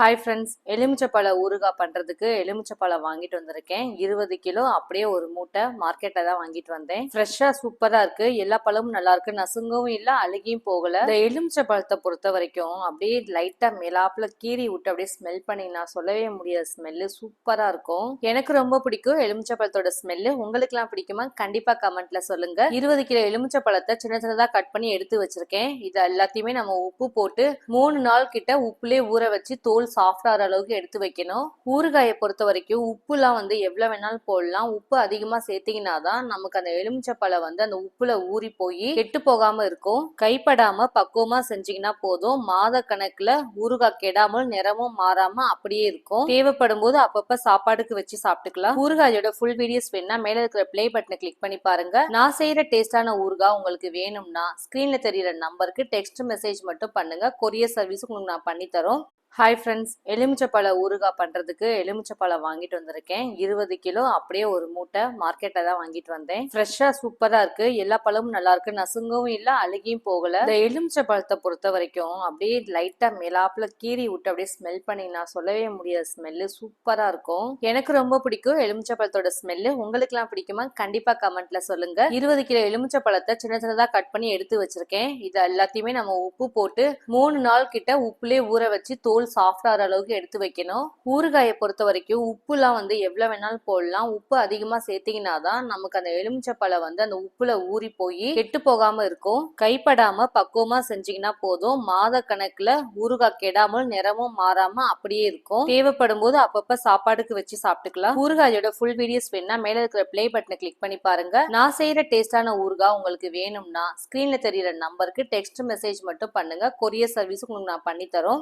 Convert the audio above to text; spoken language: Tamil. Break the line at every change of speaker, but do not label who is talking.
ஹாய் ஃப்ரெண்ட்ஸ் எலுமிச்சப்பழ ஊறுகாய் பண்ணுறதுக்கு எலுமிச்சப்பழம் வாங்கிட்டு வந்திருக்கேன். இருபது கிலோ அப்படியே ஒரு மூட்டை மார்க்கெட்டில் தான் வாங்கிட்டு வந்தேன். ஃப்ரெஷ்ஷாக சூப்பராக இருக்குது எல்லா பழமும் நல்லா இருக்கு. நசுங்கவும் இல்லை அழுகியும் போகலை. இந்த எலுமிச்சப்பழத்தை பொறுத்த வரைக்கும் அப்படியே லைட்டாக மேலாப்பில் கீறி விட்டு அப்படியே ஸ்மெல் பண்ணிங்கன்னா சொல்லவே முடியாத ஸ்மெல்லு சூப்பராக இருக்கும். எனக்கு ரொம்ப பிடிக்கும் எலுமிச்சப்பழத்தோட ஸ்மெல்லு உங்களுக்குலாம் பிடிக்குமா? கண்டிப்பாக கமெண்ட்ல சொல்லுங்கள் இருபது கிலோ எலுமிச்சப்பழத்தை சின்ன சின்னதாக கட் பண்ணி எடுத்து வச்சிருக்கேன். இது எல்லாத்தையுமே நம்ம உப்பு போட்டு மூணு நாள் கிட்ட உப்புலேயே ஊற வச்சு தோல் சாஃப்டாக ஆகிற அளவுக்கு எடுத்து வைக்கணும். ஊறுகாயை பொறுத்த வரைக்கும் உப்புலாம் வந்து எவ்வளோ வேணாலும் போடலாம். உப்பு அதிகமாக சேர்த்திங்கன்னா தான் நமக்கு அந்த எலுமிச்சப்பழம் வந்து அந்த உப்புல ஊறி போய் கெட்டு போகாமல் இருக்கும். கைப்படாமல் பக்குவமாக செஞ்சிங்கன்னா போதும். மாத கணக்கில் ஊறுகாய் கெடாமல் நிறமும் மாறாமல் அப்படியே இருக்கும். தேவைப்படும் போது அப்பப்போ சாப்பாடுக்கு வச்சு சாப்பிட்டுக்கலாம். ஊறுகாயோட ஃபுல் வீடியோஸ் வேணால் மேலே இருக்கிற ப்ளே பட்டனை கிளிக் பண்ணி பாருங்க. நான் செய்கிற டேஸ்டான ஊறுகாய் உங்களுக்கு வேணும்னா ஸ்க்ரீனில் தெரியுற நம்பருக்கு டெக்ஸ்ட் மெசேஜ் மட்டும் பண்ணுங்க. கொரியர் சர்வீஸ் உங்களுக்கு நான் பண்ணி தரோம். ஹாய் ஃப்ரெண்ட்ஸ் எலுமிச்சப்பழ ஊறுகாய் பண்ணுறதுக்கு எலுமிச்சப்பழம் வாங்கிட்டு வந்திருக்கேன். இருபது கிலோ அப்படியே ஒரு மூட்டை மார்க்கெட்டில் தான் வாங்கிட்டு வந்தேன். ஃப்ரெஷ்ஷாக சூப்பராக இருக்குது எல்லா பழமும் நல்லா இருக்கு. நசுங்கவும் இல்லை அழுகியும் போகலை. இந்த எலுமிச்சப்பழத்தை பொறுத்த வரைக்கும் அப்படியே லைட்டாக மேலாப்பில் கீறி விட்டு அப்படியே ஸ்மெல் பண்ணிங்கன்னா சொல்லவே முடியாத ஸ்மெல்லு சூப்பராக இருக்கும். எனக்கு ரொம்ப பிடிக்கும் எலுமிச்சப்பழத்தோட ஸ்மெல்லு உங்களுக்குலாம் பிடிக்குமா? கண்டிப்பாக கமெண்ட்ல சொல்லுங்கள் இருபது கிலோ எலுமிச்சப்பழத்தை சின்ன சின்னதாக கட் பண்ணி எடுத்து வச்சிருக்கேன். இது எல்லாத்தையுமே நம்ம உப்பு போட்டு மூணு நாள் கிட்ட உப்புலேயே ஊற வச்சு தோல் சாஃப்ட் சாஃப்டாகிற அளவுக்கு எடுத்து வைக்கணும். ஊறுகாயை பொறுத்த வரைக்கும் உப்புலாம் வந்து எவ்வளோ வேணாலும் போடலாம். உப்பு அதிகமாக சேர்த்திங்கன்னா தான் நமக்கு அந்த எலுமிச்சப்பழம் வந்து அந்த உப்புல ஊறி போய் கெட்டு போகாமல் இருக்கும். கைப்படாமல் பக்குவமாக செஞ்சிங்கன்னா போதும். மாத கணக்கில் ஊறுகாய் கெடாமல் நிறமும் மாறாமல் அப்படியே இருக்கும். தேவைப்படும் போது அப்பப்போ சாப்பாடுக்கு வச்சு சாப்பிட்டுக்கலாம். ஊறுகாயோட ஃபுல் வீடியோஸ் வேணா மேலே இருக்கிற ப்ளே பட்டனை கிளிக் பண்ணி பாருங்க. நான் செய்கிற டேஸ்டான ஊறுகாய் உங்களுக்கு வேணும்னா ஸ்க்ரீனில் தெரியுற நம்பருக்கு டெக்ஸ்ட் மெசேஜ் மட்டும் பண்ணுங்க. கொரியர் சர்வீஸ் உங்களுக்கு நான் பண்ணி தரோம்.